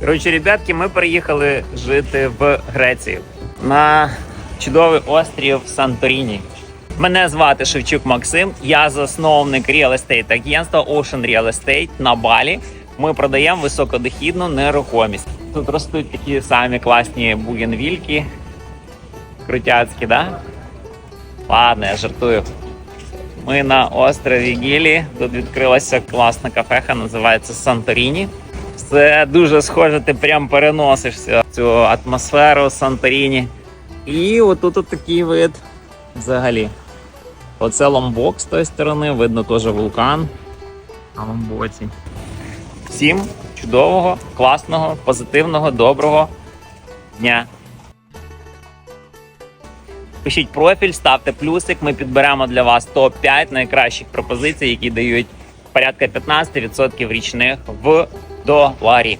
Коротше, ребятки, ми приїхали жити в Грецію на чудовий острів Санторіні. Мене звати Шевчук Максим. Я засновник Real Estate агентства Ocean Real Estate на Балі. Ми продаємо високодохідну нерухомість. Тут ростуть такі самі класні бугенвільки. Крутяцькі, да? Ладно, я жартую. Ми на острові Гілі. Тут відкрилася класна кафеха, називається Санторіні. Все дуже схоже, ти прям переносишся в цю атмосферу Санторіні. І отут от такий вид взагалі. Оце ломбок з тої сторони, видно теж вулкан на ломбоці. Всім чудового, класного, позитивного, доброго дня. Пишіть профіль, ставте плюсик. Ми підберемо для вас топ-5 найкращих пропозицій, які дають порядка 15% річних в доларі.